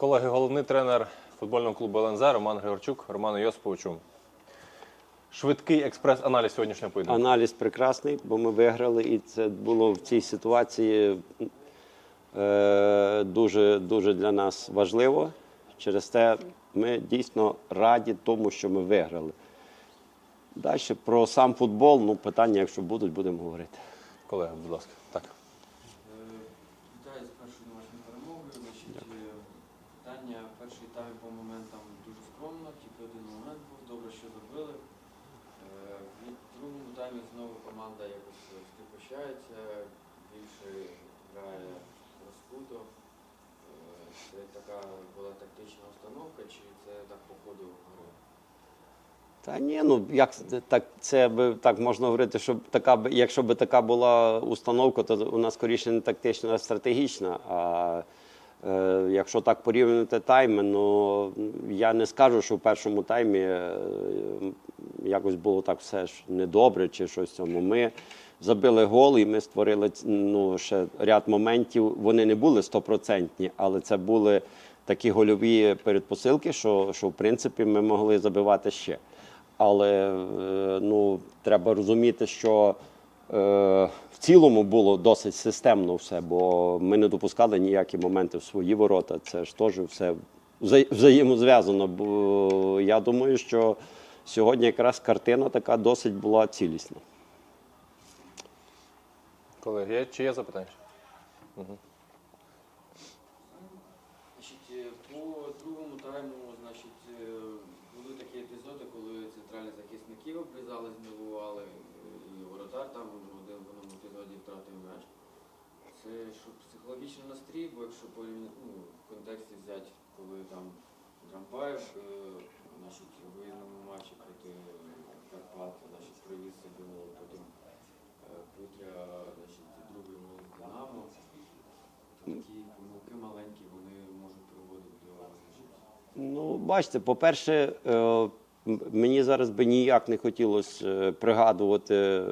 Колеги, головний тренер футбольного клубу ЛНЗ Роман Григорчук, Роману Йосиповичу. Швидкий експрес-аналіз сьогоднішнього поєдинку. Аналіз прекрасний, бо ми виграли, і це було в цій ситуації е, дуже, дуже для нас важливо. Через те ми дійсно раді тому, що ми виграли. Далі про сам футбол, ну питання, якщо будуть, будемо говорити. Колеги, будь ласка. Так. Вітаю з першою домашньою перемогою. Значить, е, питання тайм по моментам дуже скромно, тільки один момент був, добре, що забили. Е, В другому таймі знову команда якось скріпощається, більше грає розкуто. Е, Це така була тактична установка, чи це так по ходу гри? Та ні, ну як так це би так можна говорити, що така якщо б така була установка, то нас скоріше не тактична, а стратегічна. А е, якщо так порівнювати тайми, ну я не скажу, що в першому таймі е, якось було так все ж недобре чи щось цьому. Ми забили гол, і ми створили ну, ще ряд моментів. Вони не були стопроцентні, але це були такі гольові передпосилки, що, що в принципі ми могли забивати ще. Але е, ну, треба розуміти, що е, в цілому було досить системно все, бо ми не допускали ніякі моменти в свої ворота. Це ж теж все вза- взаємозв'язано. Бо я думаю, що сьогодні якраз картина така досить була цілісна. Колеги, є, чи є запитання? Значить, е, по другому тайму, значить, е, були такі епізоди, коли центральні захисники обрізали, зневували, і воротар там один в одному епізоді втратив м'яч. Це щоб психологічний настрій, бо якщо порівня- ну, в контексті взяти, коли там Драмбаєв, е, значить, у виїзному матчі проти Карпат, значить, привіз собі гол, потім е, Путря, значить, другий гол Динамо. Такі помилки маленькі, вони можуть приводити до значить, Ну, бачите, по-перше, е, мені зараз би ніяк не хотілося е, пригадувати е,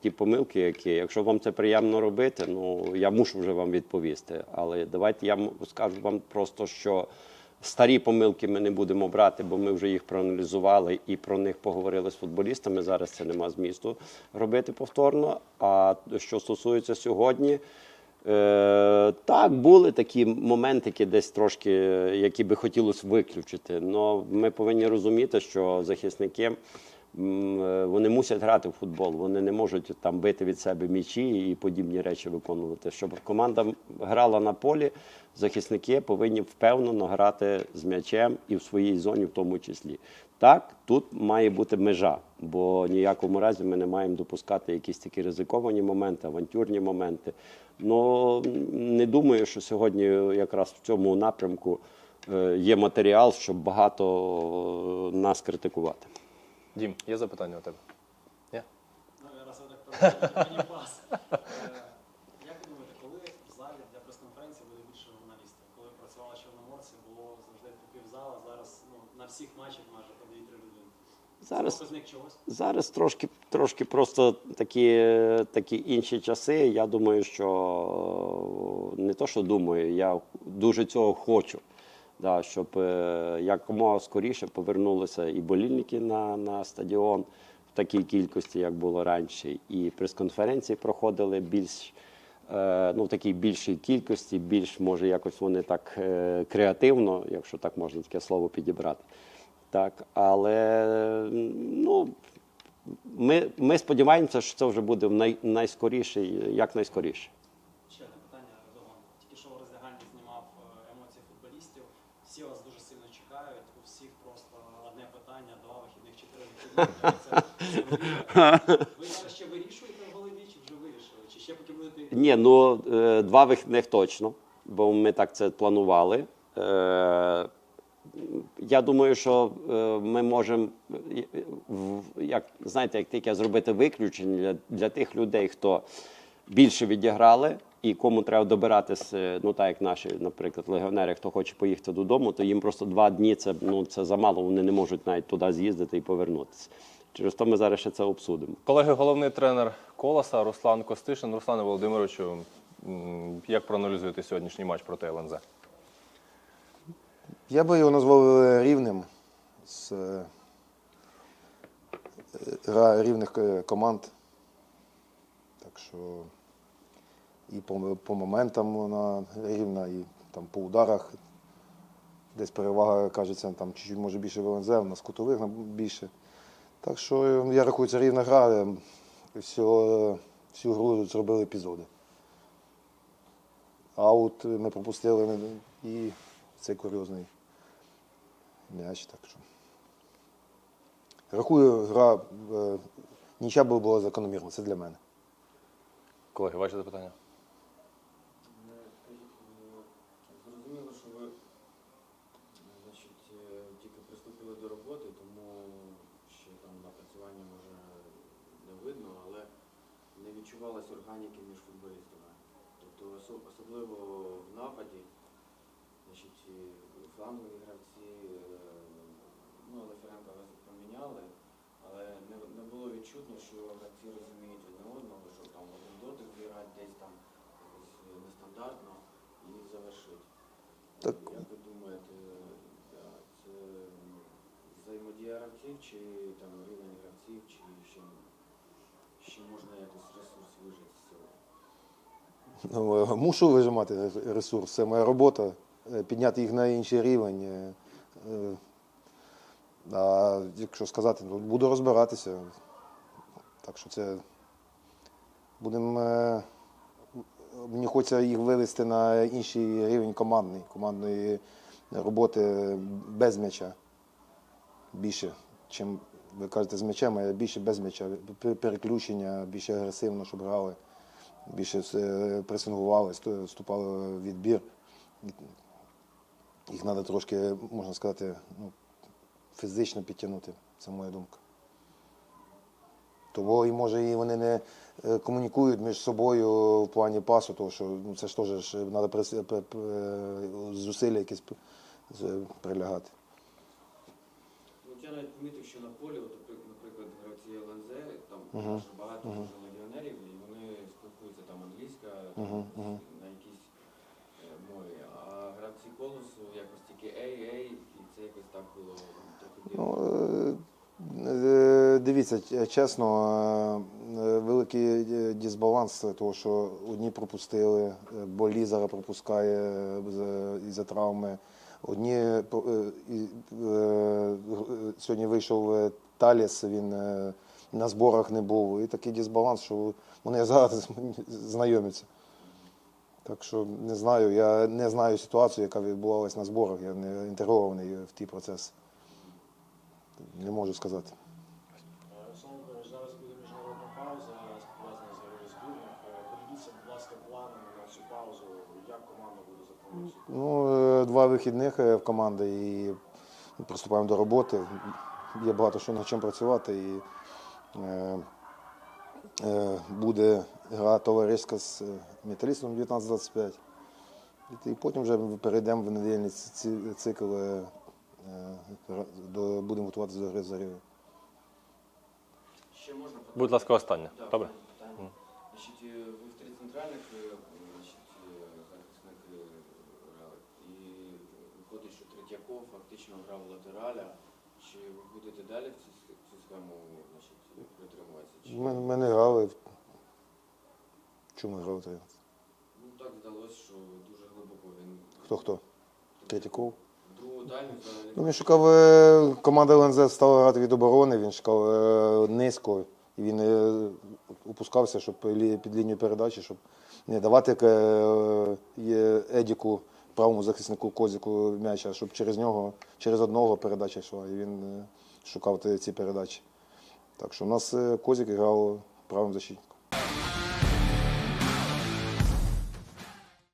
ті помилки, які, якщо вам це приємно робити, ну я мушу вже вам відповісти. Але давайте я скажу вам просто, що старі помилки ми не будемо брати, бо ми вже їх проаналізували і про них поговорили з футболістами. Зараз це нема змісту робити повторно. А що стосується сьогодні. Е, так, були такі моментики, десь трошки, які би хотілося виключити. Але ми повинні розуміти, що захисники е, вони мусять грати в футбол. Вони не можуть там бити від себе м'ячі і подібні речі виконувати. Щоб команда грала на полі, захисники повинні впевнено грати з м'ячем і в своїй зоні, в тому числі. Так, тут має бути межа, бо ніякому разі ми не маємо допускати якісь такі ризиковані моменти, авантюрні моменти. Ну не думаю, що сьогодні якраз в цьому напрямку е, є матеріал, щоб багато е, нас критикувати. Дім, є запитання у тебе? Ні? Ну, я раз так мені пас. Е, Як ви думаєте, коли в залі для прес-конференції буде більше журналістів? Коли працювала Чорноморці, було завжди по півзала, зараз ну, на всіх матчах майже по 2-3 людини. Зараз? Зараз трошки, трошки просто такі, такі інші часи. Я думаю, що е, не то, що думаю, я дуже цього хочу. Да, щоб е, якомога скоріше повернулися і болільники на, на стадіон в такій кількості, як було раніше, і прес-конференції проходили більш ну, в такій більшій кількості, більш може якось вони так е, креативно, якщо так можна таке слово підібрати. Так, але ну, ми, ми сподіваємося, що це вже буде най, найскоріше, якнайскоріше. Ще одне питання Ердоган. Тільки що в роздягальні знімав е, емоції футболістів. Всі вас дуже сильно чекають. У всіх просто одне питання, два вихідних, чотири вихідних. Це- це важливо. Ви зараз ще вирішуєте в голові, чи вже вирішили? Чи ще поки будете Ні, ну е, два вихідних точно, бо ми так це планували. Е, Я думаю, що е, ми можемо, як знаєте, як таке зробити виключення для, для тих людей, хто більше відіграли і кому треба добиратися, ну так як наші, наприклад, легіонери, хто хоче поїхати додому, то їм просто два дні це, ну, це замало, вони не можуть навіть туди з'їздити і повернутися. Через то ми зараз ще це обсудимо. Колеги, головний тренер Колоса Руслан Костишин. Руслане Володимировичу, як проаналізуєте сьогоднішній матч проти ЛНЗ? Я би його назвав е, рівним з е, гра рівних е, команд. Так що і по, по моментам вона рівна, і там по ударах. Десь перевага, кажеться, там чуть-чуть може більше в ЛНЗ, у нас кутових більше. Так що е, я рахую, це рівна гра. е, Всього, всю гру зробили епізоди. Аут ми пропустили і цей курйозний м'яч. Так що. Рахую, гра е, нічия би була закономірна, це для мене. Колеги, ваші запитання? Е, Скажіть, е, зрозуміло, що ви е, значить, е, тільки приступили до роботи, тому ще там напрацювання може не видно, але не відчувалась органіки між футболістами. Тобто особливо в нападі, значить, е, флангові гравці, е, ну, Леференка поміняли, але не, не було відчутно, що гравці розуміють одне одного, що там один дотик зіграти десь там е, нестандартно і завершить. Так. Як ви думаєте, це взаємодія гравців чи там рівень гравців, чи ще, ще можна якось ресурс вижити з цього? Ну, е, Мушу вижимати ресурс, це моя робота, е, підняти їх на інший рівень. е. А якщо сказати, ну, буду розбиратися. Так що це будемо. Мені хочеться їх вивести на інший рівень командний, командної роботи без м'яча. Більше, чим ви кажете, з м'ячем, а я більше без м'яча. Переключення, більше агресивно, щоб грали більше е, пресингували, вступали в відбір. Їх треба трошки, можна сказати, ну, фізично підтягнути, це моя думка. Того і може і вони не е, комунікують між собою в плані пасу, тому що ну, це ж теж треба пе- зусилля якісь прилягати. Я навіть помітив, що на полі, от, наприк- наприклад, гравці ЛНЗ, там Мгм. дуже багато Мгм. дуже легіонерів, і вони спілкуються там англійська, Мгм, мгм. на якійсь е, мові. А гравці колосу якось тільки ей, ей, і це якось так було трохи дивно. Ну, е, е, дивіться, ч- чесно, е, е, великий е, дисбаланс, того, що одні пропустили, е, бо Лізара пропускає е, з- із-за травми. Одні е, е, гр- сьогодні вийшов е, Таліс, він е, на зборах не був. І такий дисбаланс, що вони зараз знайомляться. Так що не знаю, я не знаю ситуацію, яка відбувалася на зборах. Я не інтегрований в ті процеси. Не можу сказати. Олександр Миколаївич, зараз буде міжнародна пауза, пов'язана з грою збірних. Е, Поділіться, будь ласка, планами на цю паузу, як команда буде заповнюватися. Ну, е, два вихідних е, в команди і приступаємо до роботи. Є багато що над чим працювати. І, е, е, буде гра товариська з е, металістом 19-25. І, і потім вже перейдемо в недільний цикл. е, до, будемо готуватися до гри з Зарєю. Ще можна Будь ласка, останнє. Да, Добре. Значить, ви в три центральних е, значить, е, захисники грали. І виходить, що Третьяков фактично грав латераля. Чи ви будете далі в цю, цю схему значить, притримуватися? Чи... Ми, ми не грали. Чому ми грали? тоді? Ну так здалося, що дуже глибоко він Хто хто? Третьяков? другу таймі взагалі. Ну, він шукав е, команда ЛНЗ стала грати від оборони, він шукав е, низько, і він е, опускався, щоб лі- під лінію передачі, щоб не давати е, Едіку, правому захиснику Козіку м'яча, щоб через нього, через одного передача йшла. І він е, шукав ці передачі. Так що у нас е, Козік грав правим защитником.